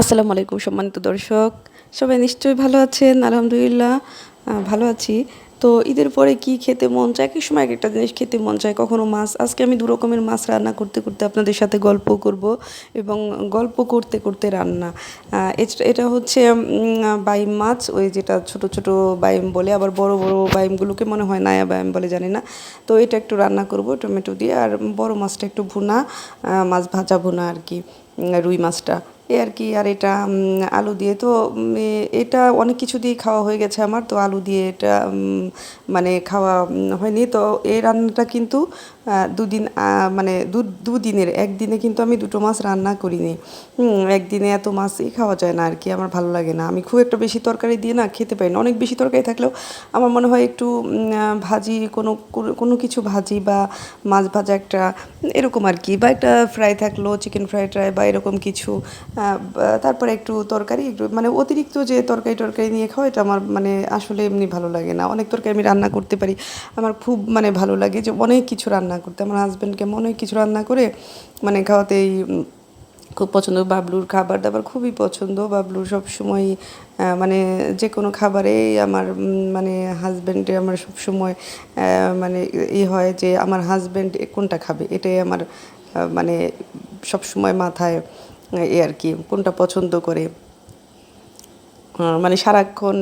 আসসালামু আলাইকুম সম্মানিত দর্শক। সবাই নিশ্চয়ই ভালো আছেন? আলহামদুলিল্লাহ ভালো আছি। তো ঈদের পরে কি খেতে মন চায়? এক সময় এক একটা জিনিস খেতে মন চায়। কখনো মাছ। আজকে আমি দু রকমের মাছ রান্না করতে করতে আপনাদের সাথে গল্প করব এবং গল্প করতে করতে রান্না। এটা হচ্ছে বাইম মাছ, ওই যেটা ছোট ছোট বাইম বলে, আবার বড় বড় বাইমগুলোকে মনে হয় নায়া বাইম বলে, জানি না। তো এটা একটু রান্না করব টমেটো দিয়ে, আর বড় মাছটা একটু ভুনা মাছ ভাজা ভুনা আর কি রুই মাছটা। এই আর কি, আর এটা আলু দিয়ে। তো এটা অনেক কিছু দিয়ে খাওয়া হয়ে গেছে আমার, তো আলু দিয়ে এটা মানে খাওয়া হয়নি। তো এই রান্নাটা কিন্তু দুদিন মানে দু, দুদিনের, একদিনে কিন্তু আমি দুটো মাছ রান্না করিনি। একদিনে এত মাছই খাওয়া যায় না আর কি, আমার ভালো লাগে না। আমি খুব একটা বেশি তরকারি দিয়ে না খেতে পারি না। অনেক বেশি তরকারি থাকলেও আমার মনে হয় একটু ভাজি, কোনো, কোনো- কিছু ভাজি বা মাছ ভাজা একটা, এরকম আর কি, বা একটা ফ্রাই থাকল, চিকেন ফ্রাই ট্রাই বা এরকম কিছু তারপরে একটু তরকারি, একটু মানে অতিরিক্ত যে তরকারি টরকারি নিয়ে খাওয়া, এটা আমার মানে আসলে এমনি ভালো লাগে না। অনেক তরকারি আমি রান্না করতে পারি। আমার খুব মানে ভালো লাগে যে অনেক কিছু রান্না করতে। আমার হাজব্যান্ডকে অনেক কিছু রান্না করে মানে খাওয়াতেই খুব পছন্দ। বাবলুর খাবার দাবার খুবই পছন্দ। বাবলুর সবসময় মানে যে কোনো খাবারেই আমার মানে হাজব্যান্ডে আমার সবসময় মানে ই হয় যে আমার হাজব্যান্ড কোনটা খাবে? এটাই আমার মানে সবসময় মাথায় এ আর কি, কোনটা পছন্দ করে। মানে সারাক্ষণ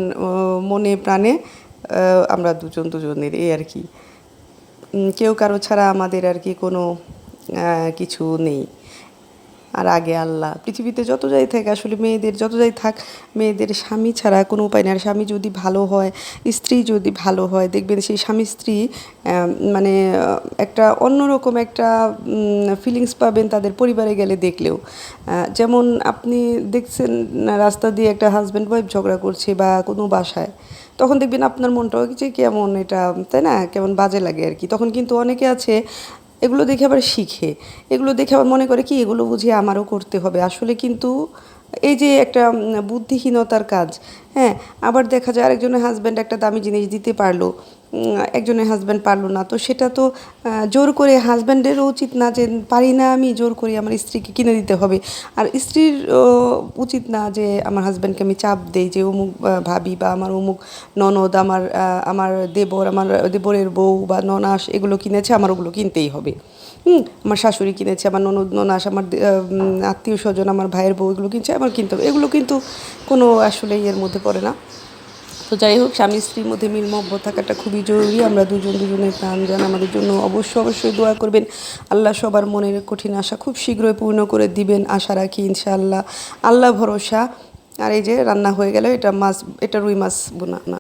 মনে প্রাণে আমরা দুজন দুজনের, এই আর কি। কেউ কারও ছাড়া আমাদের আর কি কোনো কিছু নেই। আর আগে আল্লাহ। পৃথিবীতে যত যাই থাক, আসলে মেয়েদের যত যাই থাক, মেয়েদের স্বামী ছাড়া কোনো উপায় নেই। আর স্বামী যদি ভালো হয়, স্ত্রী যদি ভালো হয়, দেখবেন সেই স্বামী স্ত্রী মানে একটা অন্যরকম একটা ফিলিংস পাবেন তাদের পরিবারে গেলে দেখলেও। যেমন আপনি দেখছেন রাস্তা দিয়ে একটা হাজব্যান্ড ওয়াইফ ঝগড়া করছে বা কোনো বাসায়, তখন দেখবেন আপনার মনটাও যে কেমন এটা, তাই না? কেমন বাজে লাগে আর কি। তখন কিন্তু অনেকে আছে এগুলো দেখে আবার শিখে। এগুলো দেখে আবার মনে করে কি, এগুলো বুঝিয়ে আমারও করতে হবে। আসলে কিন্তু এই যে একটা বুদ্ধিহীনতার কাজ হ্যাঁ আবার দেখা যায় আরেকজনের হাজব্যান্ড একটা দামি জিনিস দিতে পারল একজনের হাজব্যান্ড পারল না, তো সেটা তো জোর করে হাজব্যান্ডেরও উচিত না যে, পারি না আমি, জোর করে আমার স্ত্রীকে কিনে দিতে হবে। আর স্ত্রীর উচিত না যে, আমার হাজব্যান্ডকে আমি চাপ দেই যে, অমুক ভাবি বা আমার অমুক ননদ আমার আমার দেবর, আমার দেবরের বউ বা ননাস এগুলো কিনেছে, আমার ওগুলো কিনতেই হবে। হুম, আমার শাশুড়ি কিনেছে, আমার ননদ, ননাস, আমার আত্মীয় স্বজন, আমার ভাইয়ের বউ এগুলো কিনছে আমার কিনতে হবে। এগুলো কিন্তু কোনো আসলে ইয়ের মধ্যে পড়ে না। তো যাই হোক, স্বামী স্ত্রীর মধ্যে মিল মহব্বত থাকাটা খুবই জরুরি। আমরা দুজন দুজনের প্রাণ যান আমাদের জন্য অবশ্যই অবশ্যই দোয়া করবেন। আল্লাহ সবার মনের কঠিন আশা খুব শীঘ্রই পূর্ণ করে দিবেন। আশা রাখি ইনশাআল্লাহ। আল্লাহ ভরসা। আর এই যে রান্না হয়ে গেল, এটা মাছ, এটা রুই মাছ বোনা না।